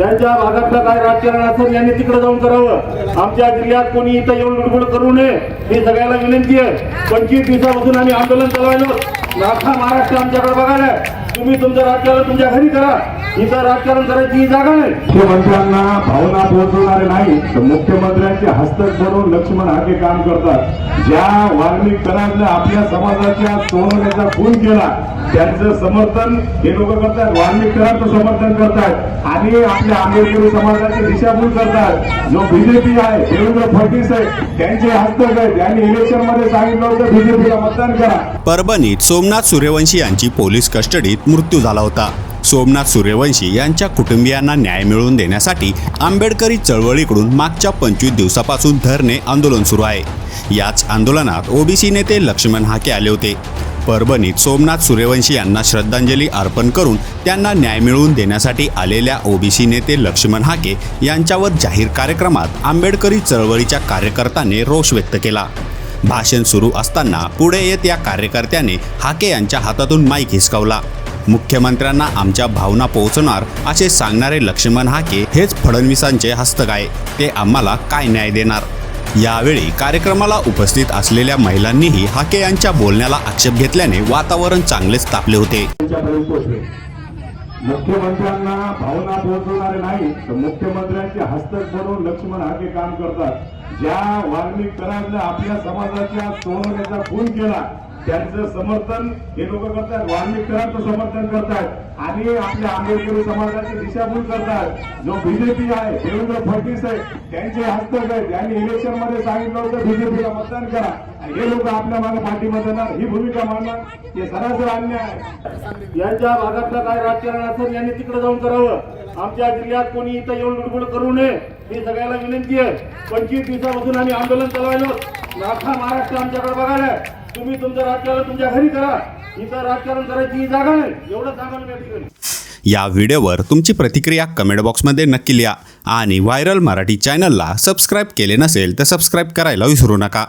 यांच्या भागातलं काय राजकारण असेल यांनी तिकडे जाऊन करावं. आमच्या जिल्ह्यात कोणी इथं येऊन लुडबुड करू नये ही सगळ्याला विनंती आहे. पंचवीस दिवसापासून आम्ही आंदोलन चालवायलो. लाखा महाराष्ट्र आमच्याकडे बघायला तुम्ही तुमचं राजकारण तुमच्या घरी करा. इथं राजकारण करायची ही जागा नाही. मुख्यमंत्र्यांना भावना पोहोचवणारे नाही तर मुख्यमंत्र्यांचे हस्तक बनवून लक्ष्मण हाके काम करतात. ज्या वाल्मिक कराडनं आपल्या समाजाच्या सोनवण्याचा खून केला त्यांचं समर्थन हे लोक करतात वाल्मिक कराडचं समर्थन करतात. आणि आपल्या आंबेडकरी समाजाची दिशाभूल करतात. जो बीजेपी आहे देवेंद्र फडणवीस आहे त्यांचे हस्तक आहेत. त्यांनी इलेक्शनमध्ये सांगितलं होतं बीजेपीला मतदान करा. परभणीत सोमनाथ सूर्यवंशी यांची पोलीस कस्टडीत मृत्यू झाला होता. सोमनाथ सूर्यवंशी यांच्या कुटुंबियांना न्याय मिळवून देण्यासाठी आंबेडकरी चळवळीकडून मागच्या पंचवीस दिवसापासून धरणे आंदोलन सुरू आहे. याच आंदोलनात ओबीसी नेते लक्ष्मण हाके आले होते. परभणीत सोमनाथ सूर्यवंशी यांना श्रद्धांजली अर्पण करून त्यांना न्याय मिळवून देण्यासाठी आलेल्या ओबीसी नेते लक्ष्मण हाके यांच्यावर जाहीर कार्यक्रमात आंबेडकरी चळवळीच्या कार्यकर्त्याने रोष व्यक्त केला. भाषण सुरू असताना पुढे येत या कार्यकर्त्याने हाके यांच्या हातातून माईक हिसकावला. मुख्यमंत्र्यांना आमच्या भावना पोहोचणार असे सांगणारे लक्ष्मण हाके हेच फडणवीसांचे हस्तक आहे ते आम्हाला काय न्याय देणार? यावेळी कार्यक्रमाला उपस्थित असलेल्या महिलांनीही हाके यांच्या बोलण्याला आक्षेप घेतल्याने वातावरण चांगलेच तापले होते. मुख्यमंत्र्यांना भावना पोहोचवणारे नाही तर मुख्यमंत्र्यांचे हस्तक बनवून लक्ष्मण हाके काम करतात. ज्या वाल्मिक कराडनं आपल्या समाजाच्या सोनवण्याचा खून केला त्यांचं समर्थन हे लोक करतात वाल्मिक समर्थन करतात आणि आपल्या आंबेडकरी समाजाची दिशाभूल करतात. जो बीजेपी आहे देवेंद्र फडणवीस आहे त्यांचे हस्तक यांनी त्यांनी इलेक्शनमध्ये सांगितलं होतं बीजेपीला मतदान करा. हे लोक आपल्या मागे पाठिंबा देणार ही भूमिका मांडणार हे सरासर अन्याय आहे. यांच्या भागातलं काय राजकारण असेल यांनी तिकडे जाऊन करावं. आमच्या जिल्ह्यात कोणी इथं येऊन लुडबुड करू नये ही सगळ्याला विनंती आहे. पंचवीस दिवसापासून आम्ही आंदोलन चालवायलो. लाखा महाराष्ट्र आमच्याकडे बघायला आहे. तुम्ही तुमचं राजकारण तुमच्या घरी करा. इथं राजकारण करायची ही जागा नाही. एवढं सांगायला या ठिकाणी या व्हिडिओवर तुमची प्रतिक्रिया कमेंट बॉक्समध्ये नक्की लिहा. आणि व्हायरल मराठी चॅनलला सबस्क्राईब केले नसेल तर सबस्क्राईब करायला विसरू नका.